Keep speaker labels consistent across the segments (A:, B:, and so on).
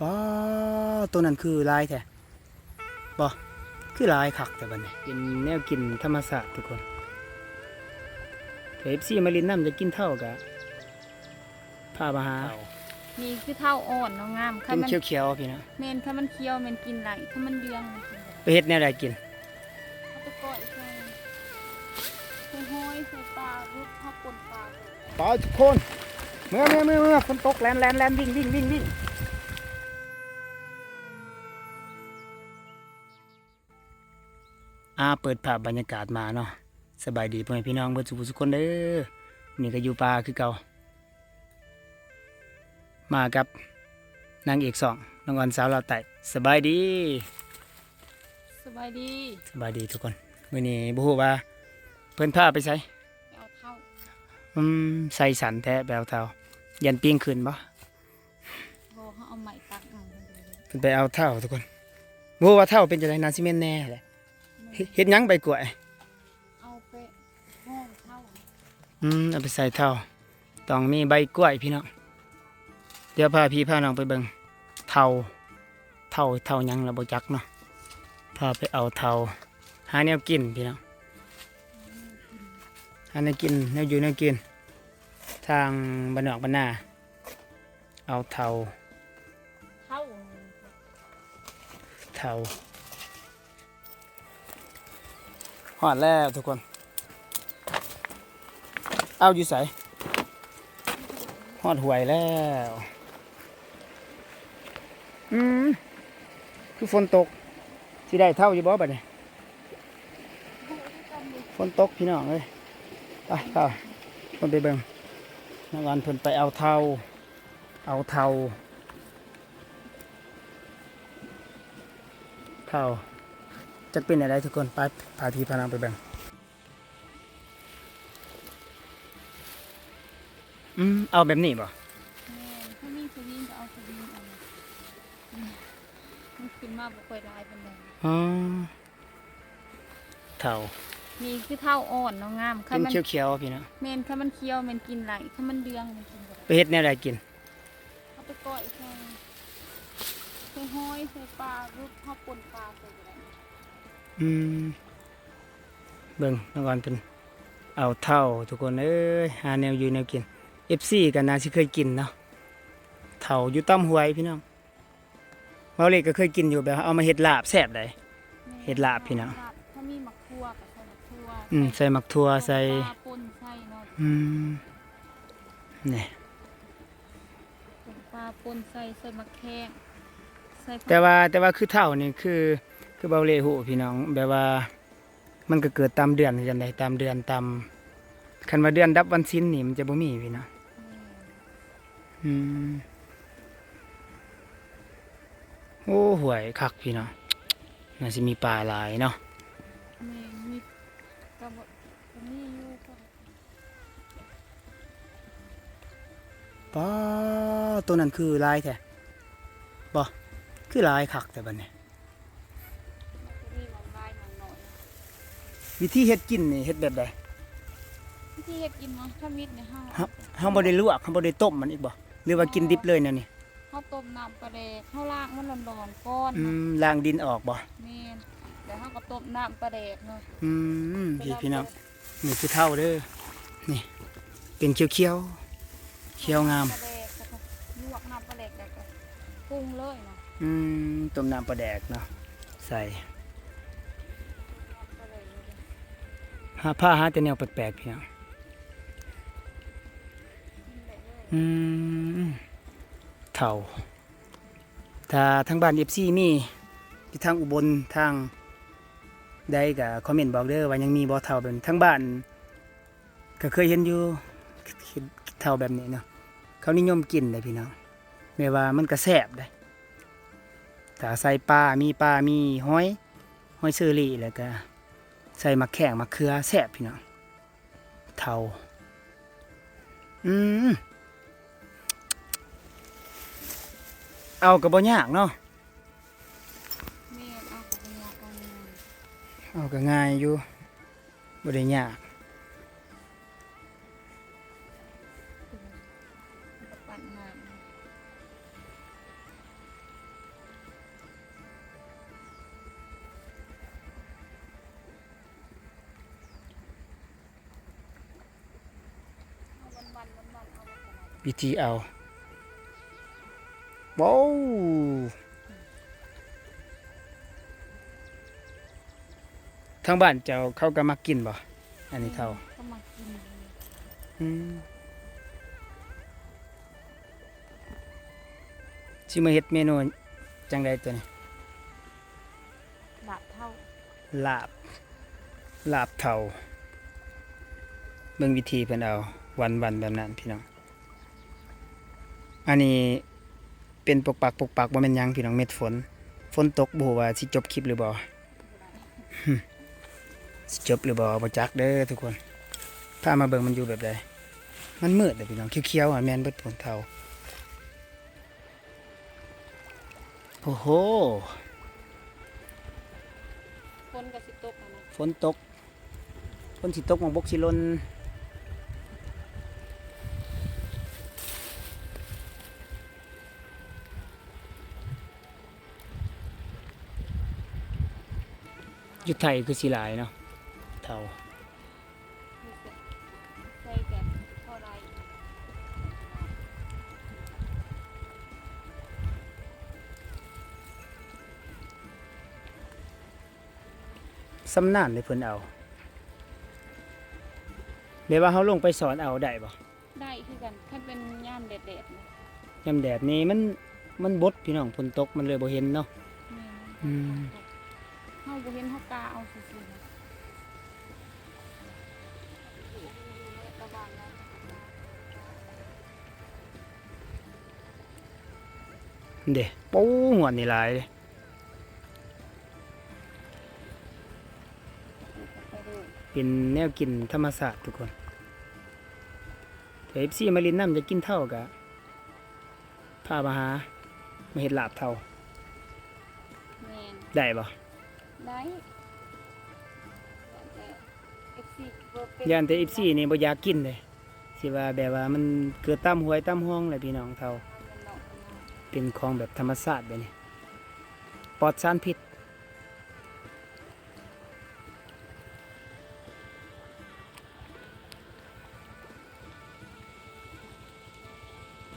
A: ป้าตัวนั้นคือลายแท้บ่คือลายคักแต่บัดนี้เป็นแนวกินธรรมศาสตร์ทุกคนเอฟซีมาลินน้ำจะกินเท่ากับพามาหา
B: มีคือเท่าอ่อนเนาะงามคั
A: กิ
B: น
A: น
B: มัน
A: เขียวๆพี่นะ
B: เมนถ้ามันเคี้ยวเมนกินไหลถ้ามันเดืองมันกินไหล
A: ไปเฮ็ดแนวใดกิน
B: เอาไปก้อยใส่ใส่ห้อยใส่ปลาลูกข้าวปนปลา
A: ปาทุกคนเมื่อเมื่อเมื่อเมื่อฝนตกแลนแลนแลนวิ่งวิ่งวิ่งวิ่ง อาเปิดภาพบรรยากาศมาเนาะสบายดีพ่อแม่พี่น้องเบิดสุขสุขคนเด้อนี่ก็อยู่ป่าคือเก่า มากับนางเอกสองน้องออนสาวลาวไต่สบายดี
B: สบายดี
A: สบายดีทุกคนมื้อนี้บ่ฮู้ว่า เพิ่นพาไปไส
B: ไปเอาเท่า
A: อืมใส่สันแท้แบวเทายันปิ้งขึ้นบ่
B: โบเขาเอาไหม้ตักเอาไปเลย
A: เพิ่นไปเอาเท่าทุกคนบ่ว่าเท่าเป็นจังไดนาซิเมนแน่แหละ เฮ็ดเฮ็ดหยังใบกล้วย
B: เอาไปห้องเท่า
A: อืมเอาไปใส่เท่าต้องมีใบกล้วยพี่น้อง เดี๋ยวพาพี่พาน้องไปเบิ่งเท่าเท่าเท่าหยังล่ะบ่จักเนาะ พาไปเอาเท่าหาแนวกินพี่น้องหาแนวกินแนวอยู่แนวกิน ทางบ้านนอกบ้านนาเอาเท่า
B: เท่า
A: เท่า หอดแล้วทุกคน เอาอยู่ใสหอดหวยแล้ว อืม คือฝนตกสิได้เท่าอยู่บ่บัดนี้ฝนตกพี่น้องเอ้ยไปเท่าคนไปเบิ่งนักวันเพิ่นไปเอาเท่า เอาเท่าเท่า จะเป็นอะไรทุกคนไปพาพี่พานางไปแบ่งอืมเอาแบบนี้บ่
B: แม่ถ้ามีสวิงก็เอาสวิงเอามันขึ้นมาบ่ค่อยร้ายปานใด
A: อ๋อเท่า
B: มีคือเท่าอ่อนเนาะงามคั
A: กิ
B: นมัน
A: เขียวๆพี่นะ
B: เมนถ้ามันเคี้ยวเมนกินไหลถ้ามันเดืองมันกินไหล
A: ไปเฮ็ดแนวใดกิน
B: เอาไปก้อยใส่ใส่ห้อยใส่ปลาลูกข้าวปนปลาใส่อะไร
A: อืมเบิ่งนักวันเป็นเอาเท่าทุกคนเอ้ยหาแนวอยู่แนวกิน FC กันน่าสิเคยกินเนาะเท่าอยู่ต้อมหวยพี่น้องเมาเล็กก็เคยกินอยู่แบบเอามาเฮ็ดลาบแซ่บได้เฮ็ดลาบพี่น้อง
B: ลาบถ้ามีหมักทั่วกับใส่หมักทั่ว
A: อืมใส่หมักทั่วใส่
B: ปลาปนใส่เนาะ
A: อืมนี่
B: ปลาปนใส่ใส่หมักแข้งใส่ผัก
A: แต่ว่าแต่ว่าคือเท่านี่คือ คือเบาเลหูพี่น้องแบบว่ามันก็เกิดตามเดือนจังไดตามเดือนตามคันว่าเดือนดับวันสิ้นนี่มันจะบ่มีพี่น้องอืมโอ้ห่วยคักพี่น้องน่าสิมีปลาหลายเนาะ
B: แม่มีกระบอกก็มีอยู่ก็
A: ปลาตัวนั้นคือลายแท้บ่คือลายคักแต่บัดนี้
B: มัน
A: วิธีเฮ็ดกินนี่เฮ็ดแบบใด
B: ที่เฮ็ดกินเนาะถ้ามิดในห้าง
A: เฮาเฮาบ่ได้ลวกเฮาบ่ได้ต้มมันอีกบ่หรือว่ากินดิบเลยแนวนี้
B: ข้าวต้มน้ำปลาแดกข้าวล่างมันร้อนๆก้อน
A: อืมล้างดินออกบ่
B: แม่นเดี๋ยวข้าวก็ต้มน้ำปลาแดกเนาะ
A: อืมพี่พี่น้องนี่คือเท่าเด้อนี่ เป็นเขียวเขียวๆเขียวงาม
B: ปลาแดกแล้วก็ลวกน้ำปลาแดกแล้วก็ปรุงเลยเนาะ
A: อืมต้มน้ำปลาแดกเนาะใส่าผ้าหาแต่แนวแปลกๆพี่น้อง
B: กินได้เลย
A: อืมเท่าถ้าทางบ้านเอฟซีมีที่ทางอุบลทางใดก็คอมเมนต์บอกเด้อว่ายังมีบ่เท่าแบบนี้ทางบ้านก็เคยเห็นอยู่เท่าแบบนี้เนาะเขานิยมกินเลยพี่น้องแม้ว่ามันก็แซ่บได้ถ้าใส่ปลามีปลามีหอยหอยเชอรี่แล้วก็ ใส่มะแข้งมะเขือแซ่บพี่น้องเทาอืมเอากระบ่ยากเนาะ
B: แม่นเอากับเป็นยาเอาเงิน
A: เอาก็ง่ายอยู่บ่ได้ยาก วิธีเอาว้าวทางบ้านเจ้าเขาก็มักกินบ่ อันนี้เท่า
B: ก็มากินเลย
A: อืมชิมาเฮ็ดเมนูจังไดตัวนี้
B: หลับเท่า
A: ลาบ ลาบเท่าเบิ่งวิธีเพิ่นเอา วันวันๆแบบนั้นพี่น้อง อันนี้เป็นปกปักปกปักบ่แม่นหยังพี่น้องเม็ดฝน ฝนตกบ่ฮู้ว่าสิจบคลิปหรือบ่สิจบหรือบ่บ่จักเด้อทุกคนถ้ามาเบิ่งมันอยู่แบบใดมันมืดเด้อพี่น้องเขียวๆอะแม่นเบิดผลเทาโอ้โห
B: คนกับสิตกอะนะ
A: ฝนตกฝนสิตกหมองบกสิลน อยู่ไทยคือสิหลายเนาะเท่า
B: มีเสร็จใส่แกะเท่าไร
A: สำนานเลยเพิ่นเอาเดี๋ยวว่าเขาลงไปสอนเอาได้บ่
B: ได้คือกันถ้าเป็นย่ามแดดๆนะ
A: ยามแดดนี่มันมันบดพี่น้องฝนตกมันเลยบ่เห็นเนาะ
B: แม่น
A: อืม
B: เฮาบ่เห็นเฮากาเอาซื่อๆนะระวังนะ
A: เด้ปูหวนนี่หลายเลย
B: ไปดู
A: เป็นแนวกินธรรมศาสตร์ทุกคนถ้า FC มาลินน้ำจะกินเท่ากะพามาหามาเฮ็ดลาบเท่า
B: แม่น
A: ได้บ่
B: ได้แต่ FC บ่เป็น
A: ย่านแต่ FC นี่บ่อยากกินเลยสิว่าแบบว่ามันเกิดตามหวยตามห้องแหละพี่น้องเท่า
B: เป็นน้องเป็นน้อง
A: เป็นของแบบธรรมศาสตร์แบบนี้ปลอดสารพิษ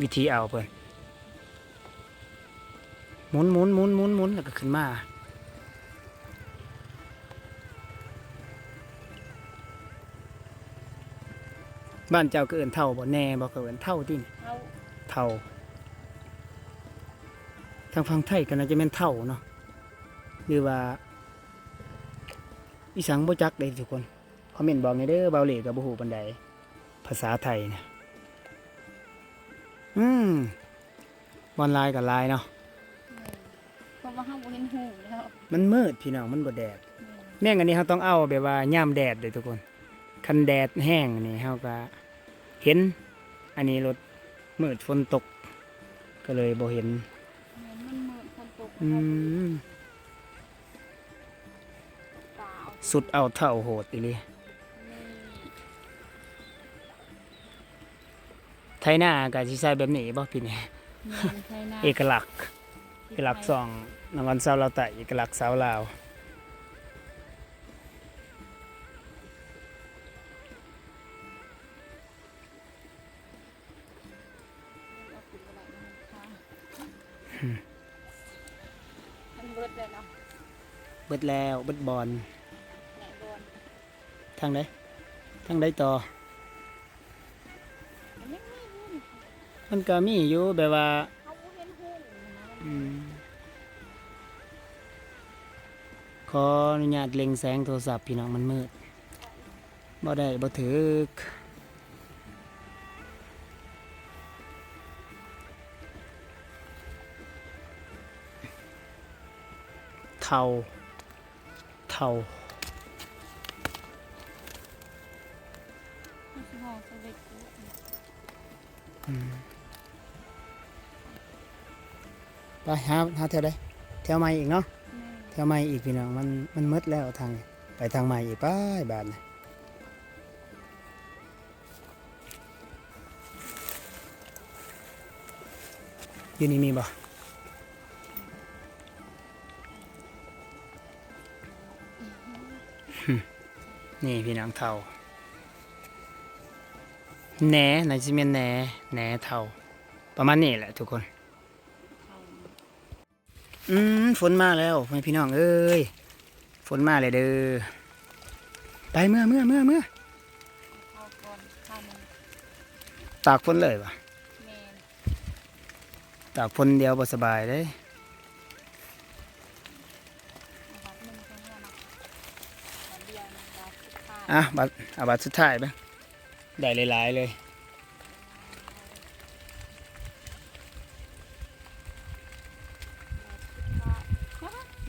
A: วิธีเอาเพิ่นหมุนหมุนหมุนหมุนหมุนแล้วก็ขึ้นมา บ้านเจ้าก็เอินเท่าบ่แน่บ่ก็เอินเท่าที่นี่
B: เฮา
A: เท่าทางฝั่งไทยก็น่าจะแม่นเท่าเนาะหรือว่าอีสังบ่จักเด้ทุกคนคอมเมนต์บอกในอยเด้อเบาเหล่กับบ่ฮู้ปานใดภาษาไทยเนี่ยอืมบอนไลน์กับไลน์เนาะ
B: แม่นเพราะว่าเฮาบ่เห็นหูแล้ว
A: มันมืดพี่น้องมันบ่แดด
B: แม่น
A: แม่งอันนี้เราต้องเอาแบบว่าย่ามแดดเลยทุกคน คันแดดแห้งนี่เราก็เห็น อันนี้รถมืดฝนตก ก็เลยบ่เห็น
B: แม่นมันมืดฝนตก
A: อืม
B: ตาเอา
A: สุดเอาเท่าโหดอีหลี
B: นี่
A: ไทยหน้าก็สิใส่แบบนี้บ่พี่นี่
B: แม่นใช่หน้า
A: เอกลักษณ์เอกลักษณ์สองนวันเสาร์เราวไต่เอกลักษณ์สาวลาว บิดแล้วเบิดบอล
B: ไหนโดน
A: ทางใดทางใดต่อ
B: มันยังมีหูนี่
A: มันก็มีอยู่แบบว่า
B: เขาบ่เห็นหูนะ
A: อืมขออนุญาตเล็งแสงโทรศัพท์พี่น้องมันมืดบ่ได้บ่ถือเทา เทา
B: มันสิห่อใส่เบ็ดกู
A: ไปหาหาแถวใดแถวใหม่อีกเนาะ
B: แม่
A: แถวใหม่อีกพี่น้องมันมันมืดแล้วทาง ไปทางใหม่อีกไปบานนะอยู่นี่มีบ่ นี่พี่น้องเท่าแหนไหนสิเมนแหนแหนเท่าประมาณนี้แหละทุกคน
B: เขา
A: อืมฝนมาแล้วพ่อแม่พี่น้องเอ้ย ฝนมาเลยเด้อ ไปเมื่อเมื่อเมื่อเมื่อ
B: เข้าก่อนเข้ามัน
A: ตากฝนเลยปะ
B: แมน
A: ตากฝนเดียวบ่สบายเลย
B: อะบัตรเอา
A: บัตรสุดท้ายไปได้หลายๆเลย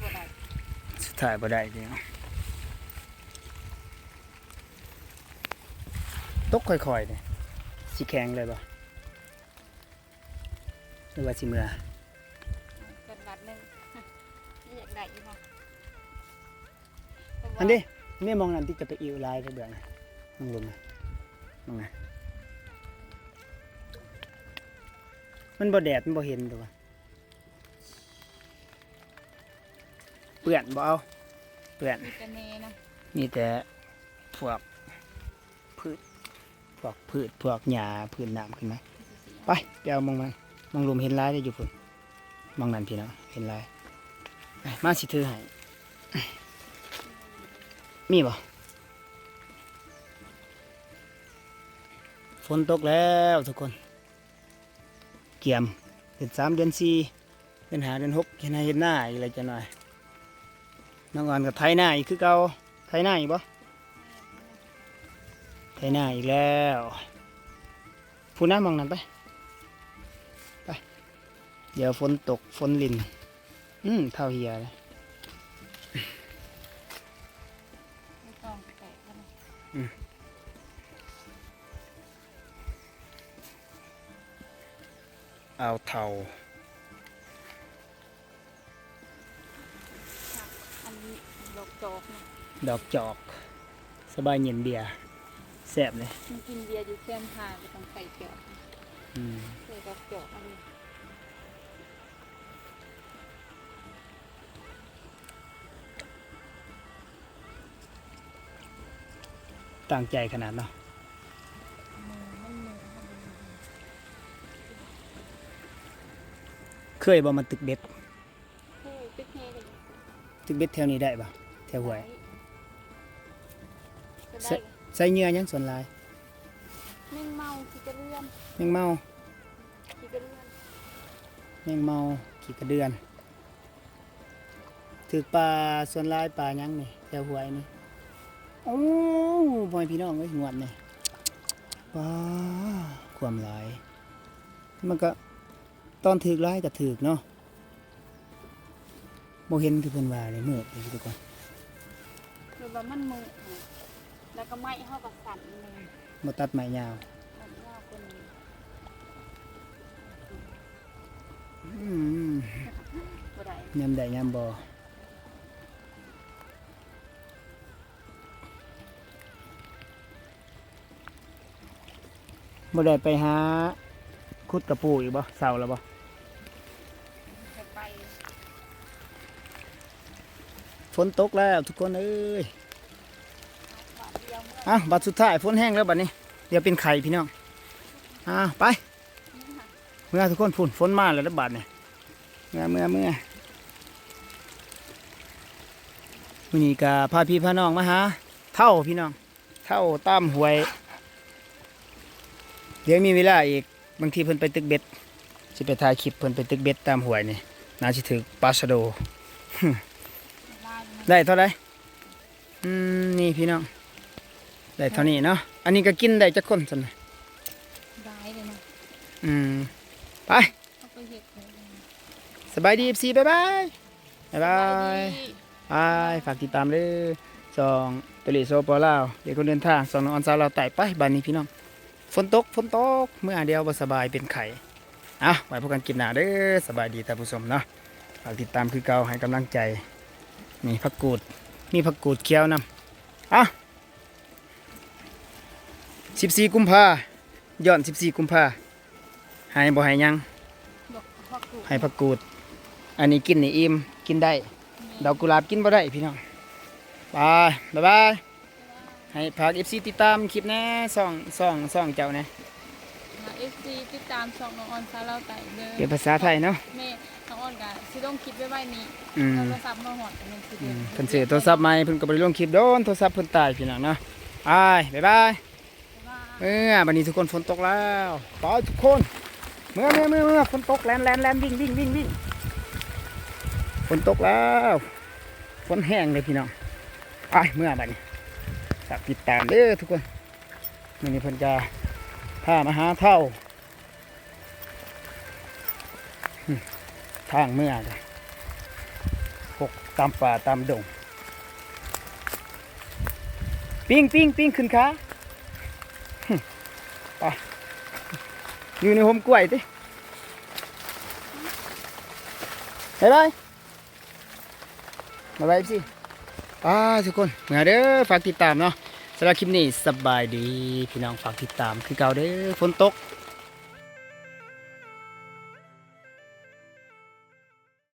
B: บ่ได้
A: สุดท้ายบ่ได้เดียวตกค่อยๆเนี่ยสิแข็งเลยบ่หรือว่าสิเมื่อ
B: เกินบัตรหนึ่งนี่อยากได้อยู่บ่
A: อันนี้ นี่มองนั่นที่จะไปอิวลายไปเบื่อนะมองลงนะมองนะมันบ่แดดมันบ่เห็นตัวเปื่อนบ่เอาเปื่อน
B: มีแต่เนนะ
A: มีแต่พวกพืชพวกพืชพวกหญ้าพืชน้ำขึ้นไหมไปไปเอามองมันมองลมเห็นลายได้อยู่พุ่นมองนั่นพี่น้องเห็นลายไปมาสิถือให้ มีบ่ฝนตกแล้วทุกคน เกี่ยมเดือนสามเดือนสี่เดือนห้าเดือนหกเห็นหน้าเห็นหน้าอีกอะไรจะหน่อยน้องอ่อนกับไทยหน้าอีกคือเก่าไทยหน้าอีกบ่ไทยหน้าอีกแล้วพูน้ามองนั่นไปไป เดี๋ยวฝนตกฝนลิน อืมเท่าเฮียเลย
B: อา
A: เท่า
B: อันนี้ดอกจอกนะ
A: ดอกจอก สบายเย็นเบียร์แซ่บเลย
B: มันกินเบียร์อยู่แค่ทางก็ต้องใส่เกลือ
A: อืม
B: ใส่ดอกจอกอันนี้
A: ตั้งใจขนาดเนาะ เคยบ่มันตึกเบ็ด
B: เฮ้ยปิ๊กเฮ้ยเลย
A: ตึกเบ็ดแถวนี้ได้ปะแถวห้วย
B: ก็
A: ใส่
B: ได้
A: ใส่เหงื่อยังส่วนหลาย
B: แมงเมาขี้กระเลื่อน
A: แมงเมา
B: ขี้กระเลื่อน
A: แมงเมาขี่กระเดือนถือปลาส่วนหลายปลายังนี่แถวห้วยนี่โอ้พ่อแม่พี่น้องเอ้ยงวดนี่ปลาความหลายมันก็ ตอนถือร้ายก็ถือเนาะโมเห็นคือเพิ่นว่าเลยมืดเลยทุกคน
B: คือว่ามันมือนะแล้วก็ไม้เข้ากับสั่นเลย
A: มาตัดไม้ยาว
B: มันยากเป็น
A: อืม
B: บ่ได้
A: ยำได้ยำบ่บ่ได้ไปหา คุดกระปูอีกบ่เสาแล้วบ่
B: จะไป
A: ฝนตกแล้วทุกคนเอ้ย
B: บาทเดียวเมื่อ
A: อะบัดสุดท้ายฝนแห้งแล้วบัดนี้ เดี๋ยวเป็นไข่พี่น้องอะไป
B: นี่ค่ะ
A: เมื่อทุกคนฝุ่นฝนมาแล้วนะบาดเนี่ยเมื่อเมื่อเมื่อวันนี้ก็พาพี่พาน้องมาหาเท่าพี่น้องเท่าตามหวย เดี๋ยวมีเวลาอีก บางทีเพิ่นไปตึกเบ็ดสิไปถ่ายคลิปเพิ่นไปตึกเบ็ดตามหวยนี่น่าสิถือปลาชะโด
B: ลายมัน
A: ได้เท่าไหรอืมนี่พี่น้อง ได้เท่านี้เนาะ อันนี้ก็กินได้จักคนสันน่ะ
B: ได้เลยนะ
A: อืม ไป
B: เอาไปเห็ดเลย
A: สบายดีซีบ๊ายบาย บ๊ายบาย
B: ดี
A: บายฝากติดตามเลยสองตลิโซปอลาวเด็กคนเดินทางสองน้องออนซาวเราวไต่ไปบ้านนี้พี่น้อง ฝนตกฝนตกเมื่อเดียวบ่สบายเป็นไข่อะไว้พบกันกินหน้าเด้อสบายดีท่านผู้ชมเนาะฝากติดตามคือเก่าให้กำลังใจมีผักกูดมีผักกูดเคี้ยวนำอะ14 กุมภาย้อน 14 กุมภาให้บ่ให้ยัง
B: ดอกพักกู
A: ให้ผักกูด อันนี้กินนี่อิ่มกินได้ดอกกุหลาบกินบ่ได้พี่น้องไปบ๊ายบาย ให้ให้พาก FC ติดตามคลิปแหน่ซ่องซ่องซ่องเจ้านะ
B: มาเอฟซีติดตามช่องน้องออนซาเล่าไต่เด้อ
A: เป็นภาษาไทยเนาะ
B: แม่น้องออนก็สิต้องคิดไว้ไว้นี่
A: อืม
B: โทรศัพท์มาหอดกันสิ
A: อื
B: เด้
A: ม
B: อ
A: เพิ่นซื้อโทรศัพท์ใหม่เพิ่นก็บ่ได้ลงคลิปโดนโทรศัพท์เพิ่นตายพี่น้องเนาะอ้ายบ๊ายบาย
B: ว่า
A: เมื่อบัดนี้ทุกคนฝนตกแล้วไปทุกคน เมื่อเมื่อเมื่อเมื่อฝนตกแลนแลนแลนวิ่งวิ่งวิ่งวิ่งฝนตกแล้วฝนแห้งเลยพี่น้องไปเมื่อบัดนี้ ฝากติดตามเด้อทุกคนมื้อนี้เพิ่นจะพามาหาเท่าทางเมื่อจ้ะพกตามป่าตามดง ปิ้งปิ้งปิ้งขึ้นขาไปอยู่ในโฮมกล้วยติไปไปมาไปสิ่าทุกคนเหมือนเด้อฝากติดตามเนาะสำหรับคลิปนี้สบายดีพี่น้องฝากติดตามคือเก่าเด้อฝนตก